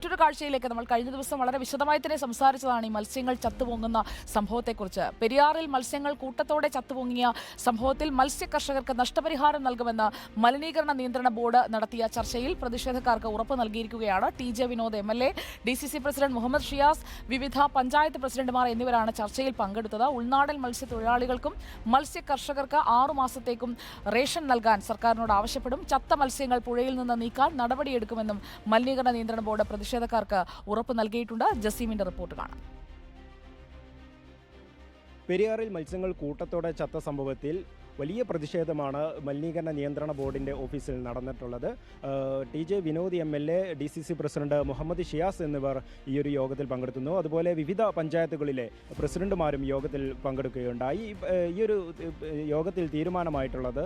മറ്റൊരു കാഴ്ചയിലേക്ക് നമ്മൾ കഴിഞ്ഞ ദിവസം വളരെ വിശദമായി തന്നെ സംസാരിച്ചതാണ് ഈ മത്സ്യങ്ങൾ ചത്തുപൊങ്ങുന്ന സംഭവത്തെക്കുറിച്ച്. പെരിയാറിൽ മത്സ്യങ്ങൾ കൂട്ടത്തോടെ ചത്തുപൊങ്ങിയ സംഭവത്തിൽ മത്സ്യ കർഷകർക്ക് നഷ്ടപരിഹാരം നൽകുമെന്ന് മലിനീകരണ നിയന്ത്രണ ബോർഡ് നടത്തിയ ചർച്ചയിൽ പ്രതിഷേധക്കാർക്ക് ഉറപ്പ് നൽകിയിരിക്കുകയാണ്. T J Vinod M L A D C C president Muhammad Shiyas വിവിധ പഞ്ചായത്ത് പ്രസിഡന്റുമാർ എന്നിവരാണ് ചർച്ചയിൽ പങ്കെടുത്തത്. ഉൾനാടൻ മത്സ്യത്തൊഴിലാളികൾക്കും മത്സ്യ കർഷകർക്ക് ആറുമാസത്തേക്കും റേഷൻ നൽകാൻ സർക്കാരിനോട് ആവശ്യപ്പെടും. ചത്ത മത്സ്യങ്ങൾ പുഴയിൽ നിന്ന് നീക്കാൻ നടപടിയെടുക്കുമെന്നും മലിനീകരണ നിയന്ത്രണ ബോർഡ് പ്രതിഷേധക്കാർക്ക് ഉറപ്പ് നൽകിയിട്ടുണ്ട്. ജസീമിന്റെ റിപ്പോർട്ട് കാണാം. പെരിയാറിൽ മത്സ്യങ്ങൾ കൂട്ടത്തോടെ ചത്ത സംഭവത്തിൽ വലിയ പ്രതിഷേധമാണ് മലിനീകരണ നിയന്ത്രണ ബോർഡിന്റെ ഓഫീസിൽ നടന്നിട്ടുള്ളത്. T J Vinod M L A D C C president Muhammad Shiyas എന്നിവർ ഈ ഒരു യോഗത്തിൽ പങ്കെടുക്കുന്നു. അതുപോലെ വിവിധ പഞ്ചായത്തുകളിലെ പ്രസിഡന്റുമാരും യോഗത്തിൽ പങ്കെടുക്കുകയുണ്ടായി. ഈ, ഒരു യോഗത്തിൽ തീരുമാനമായിട്ടുള്ളത്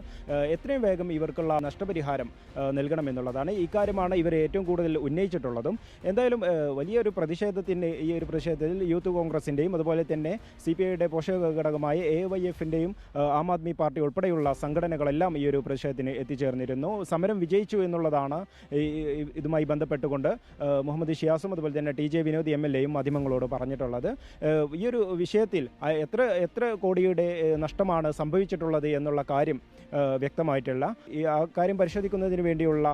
എത്രയും വേഗം ഇവർക്കുള്ള നഷ്ടപരിഹാരം നൽകണമെന്നുള്ളതാണ് ഇക്കാര്യമാണ് ഇവർ ഏറ്റവും കൂടുതൽ ഉന്നയിച്ചിട്ടുള്ളതും. എന്തായാലും വലിയൊരു പ്രതിഷേധത്തിന്റെ ഈ ഒരു പ്രതിഷേധത്തിൽ യൂത്ത് കോൺഗ്രസിന്റെയും അതുപോലെ തന്നെ സി പി ഐയുടെ പോഷക ഘടകമായ എ വൈ എഫിന്റെയും ആം ആദ്മി പാർട്ടി ഉൾപ്പെടെയുള്ള സംഘടനകളെല്ലാം ഈ ഒരു പ്രതിഷേധത്തിന് എത്തിച്ചേർന്നിരുന്നു. സമരം വിജയിച്ചു എന്നുള്ളതാണ് ഇതുമായി ബന്ധപ്പെട്ടുകൊണ്ട് മുഹമ്മദ് ഷിയാസും അതുപോലെ തന്നെ T J Vinod M L എയും മാധ്യമങ്ങളോട് പറഞ്ഞിട്ടുള്ളത്. ഈ ഒരു വിഷയത്തിൽ എത്ര എത്ര കോടിയുടെ നഷ്ടമാണ് സംഭവിച്ചിട്ടുള്ളത് എന്നുള്ള കാര്യം വ്യക്തമായിട്ടുള്ള ഈ ആ കാര്യം പരിശോധിക്കുന്നതിന് വേണ്ടിയുള്ള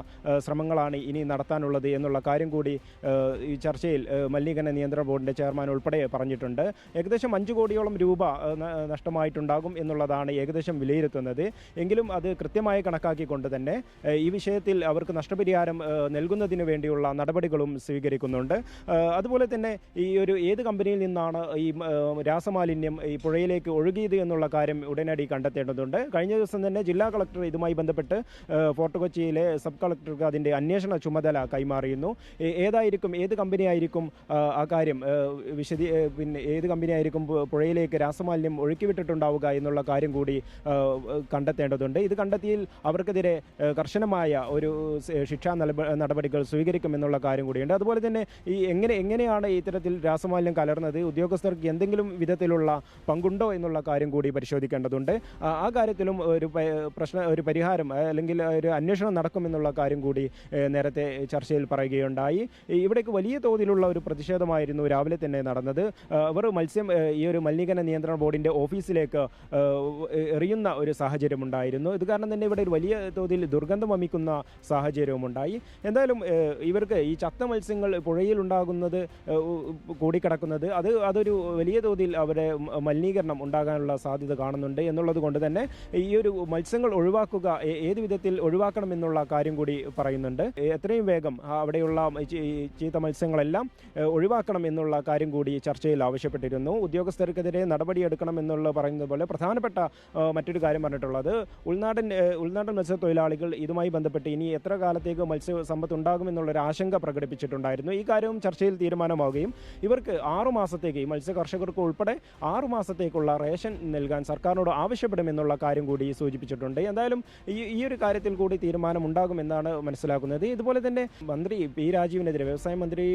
ശ്രമങ്ങളാണ് ഇനി നടത്താനുള്ളത് എന്നുള്ള കാര്യം കൂടി ഈ ചർച്ചയിൽ മലിനീകരണ നിയന്ത്രണ ബോർഡിന്റെ ചെയർമാൻ ഉൾപ്പെടെ പറഞ്ഞിട്ടുണ്ട്. ഏകദേശം അഞ്ച് കോടിയോളം രൂപ നഷ്ടമായിട്ടുണ്ടാകും എന്നുള്ളതാണ് ഏകദേശം വിലയിരുത്തുന്നത് എങ്കിലും അത് കൃത്യമായി കണക്കാക്കിക്കൊണ്ട് തന്നെ ഈ വിഷയത്തിൽ അവർക്ക് നഷ്ടപരിഹാരം നൽകുന്നതിന് വേണ്ടിയുള്ള നടപടികളും സ്വീകരിക്കുന്നുണ്ട്. അതുപോലെ തന്നെ ഈ ഒരു ഏത് കമ്പനിയിൽ നിന്നാണ് ഈ രാസമാലിന്യം ഈ പുഴയിലേക്ക് ഒഴുകിയത് എന്നുള്ള കാര്യം ഉടനടി കണ്ടെത്തേണ്ടതുണ്ട്. കഴിഞ്ഞ ദിവസം തന്നെ ജില്ലാ കളക്ടർ ഇതുമായി ബന്ധപ്പെട്ട് ഫോർട്ട് കൊച്ചിയിലെ സബ് കളക്ടർക്ക് അതിന്റെ അന്വേഷണ ചുമതല കൈമാറിയിരുന്നു. ഏ- ഏതായിരിക്കും ഏത് കമ്പനി ആയിരിക്കും ആ, കാര്യം വിശദീ പിന്നെ ഏത് കമ്പനിയായിരിക്കും പുഴയിലേക്ക് രാസമാലിന്യം ഒഴുക്കിവിട്ടിട്ടുണ്ടാവുക എന്നുള്ള കാര്യം കൂടി കണ്ടെത്തേണ്ടതുണ്ട്. ഇത് കണ്ടെത്തിയിൽ അവർക്കെതിരെ കർശനമായ ഒരു ശിക്ഷാ നടപ- നടപടികൾ സ്വീകരിക്കുമെന്നുള്ള കാര്യം കൂടിയുണ്ട്. അതുപോലെ തന്നെ ഈ എങ്ങനെ എങ്ങനെയാണ് ഇത്തരത്തിൽ രാസമാലിന്യം കലർന്നത്? ഉദ്യോഗസ്ഥർക്ക് എന്തെങ്കിലും വിധത്തിലുള്ള പങ്കുണ്ടോ എന്നുള്ള കാര്യം കൂടി പരിശോധിക്കേണ്ടതുണ്ട്. ആ കാര്യത്തിലും ഒരു പ്രശ്ന ഒരു പരിഹാരം അല്ലെങ്കിൽ ഒരു അന്വേഷണം നടക്കുമെന്നുള്ള കാര്യം കൂടി നേരത്തെ ചർച്ചയിൽ പറയുകയുണ്ടായി. ഇവിടേക്ക് വലിയ തോതിലുള്ള ഒരു പ്രതിഷേധമായിരുന്നു രാവിലെ തന്നെ നടന്നത്. അവർ മത്സ്യം ഈ ഒരു മലിനീകരണ നിയന്ത്രണ ബോർഡിന്റെ ഓഫീസിലേക്ക് എറിയുന്ന ഒരു സാഹചര്യം ഉണ്ടായിരുന്നു ഇത് കാരണം തന്നെ ഇവിടെ ഒരു വലിയ തോതിൽ ദുർഗന്ധം വമിക്കുന്ന സാഹചര്യവുമുണ്ടായി. എന്തായാലും ഇവർക്ക് ഈ ചത്ത മത്സ്യങ്ങൾ പുഴയിൽ ഉണ്ടാകുന്നത് കൂടിക്കിടക്കുന്നത് അത് അതൊരു വലിയ തോതിൽ അവരെ മലിനീകരണം ഉണ്ടാകാനുള്ള സാധ്യത കാണുന്നുണ്ട്. എന്നുള്ളത് കൊണ്ട് തന്നെ ഈ ഒരു മത്സ്യങ്ങൾ ഒഴിവാക്കുക ഏത് വിധത്തിൽ ഒഴിവാക്കണം എന്നുള്ള കാര്യം കൂടി പറയുന്നുണ്ട്. എത്രയും വേഗം അവിടെയുള്ള ചീത്ത മത്സ്യങ്ങളെല്ലാം ഒഴിവാക്കണം എന്നുള്ള കാര്യം കൂടി ചർച്ചയിൽ ആവശ്യപ്പെട്ടിരുന്നു. ഉദ്യോഗസ്ഥർക്കെതിരെ നടപടിയെടുക്കണം എന്നുള്ള പറയുന്നത് പോലെ പ്രധാനപ്പെട്ട ആ, മറ്റൊരു കാര്യം പറഞ്ഞിട്ടുള്ളത്. ഉൾനാടൻ ഉൾനാടൻ മത്സ്യത്തൊഴിലാളികൾ ഇതുമായി ബന്ധപ്പെട്ട് ഇനി എത്ര കാലത്തേക്ക് മത്സ്യ സമ്പത്ത് ഉണ്ടാകുമെന്നുള്ളൊരു ആശങ്ക പ്രകടിപ്പിച്ചിട്ടുണ്ടായിരുന്നു. ഈ കാര്യവും ചർച്ചയിൽ തീരുമാനമാവുകയും ഇവർക്ക് ആറു മാസത്തേക്ക് ഈ മത്സ്യ കർഷകർക്ക് ഉൾപ്പെടെ ആറു മാസത്തേക്കുള്ള റേഷൻ നൽകാൻ സർക്കാരിനോട് ആവശ്യപ്പെടുമെന്നുള്ള കാര്യം കൂടി സൂചിപ്പിച്ചിട്ടുണ്ട്. എന്തായാലും ഈ ഈ ഒരു കാര്യത്തിൽ കൂടി തീരുമാനം ഉണ്ടാകുമെന്നാണ് മനസ്സിലാക്കുന്നത്. ഇതുപോലെ തന്നെ മന്ത്രി പി രാജീവിനെതിരെ വ്യവസായ മന്ത്രി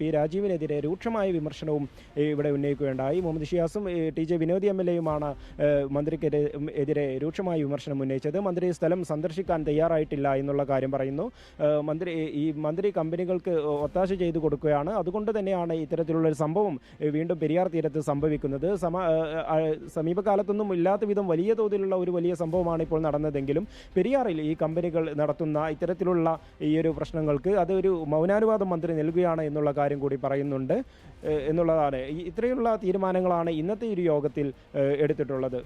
പി രാജീവിനെതിരെ രൂക്ഷമായ വിമർശനവും ഇവിടെ ഉന്നയിക്കുകയുണ്ടായി. മുഹമ്മദ് ഷിയാസും ടി ജെ വിനോദി എം എൽ എയുമാണ് മന്ത്രിക്കെതിരെ എതിരെ രൂക്ഷമായ വിമർശനം ഉന്നയിച്ചത് മന്ത്രി സ്ഥലം സന്ദർശിക്കാൻ തയ്യാറായിട്ടില്ല എന്നുള്ള കാര്യം പറയുന്നു. മന്ത്രി ഈ മന്ത്രി കമ്പനികൾക്ക് ഒത്താശ ചെയ്തു കൊടുക്കുകയാണ്. അതുകൊണ്ട് തന്നെയാണ് ഇത്തരത്തിലുള്ള ഒരു സംഭവം വീണ്ടും പെരിയാർ തീരത്ത് സംഭവിക്കുന്നത്. സമീപകാലത്തൊന്നും ഇല്ലാത്ത വിധം വലിയ തോതിലുള്ള ഒരു വലിയ സംഭവമാണ് ഇപ്പോൾ നടന്നതെങ്കിലും പെരിയാറിൽ ഈ കമ്പനികൾ നടത്തുന്ന ഇത്തരത്തിലുള്ള ഈ ഒരു പ്രശ്നങ്ങൾക്ക് അതൊരു മൗനാനുവാദം മന്ത്രി നൽകുകയാണ് എന്നുള്ള കാര്യം കൂടി പറയുന്നുണ്ട്. എന്നുള്ളതാണ്. ഇത്രയുള്ള തീരുമാനങ്ങളാണ് ഇന്നത്തെ ഒരു യോഗത്തിൽ എടുത്തിട്ടുള്ളത്.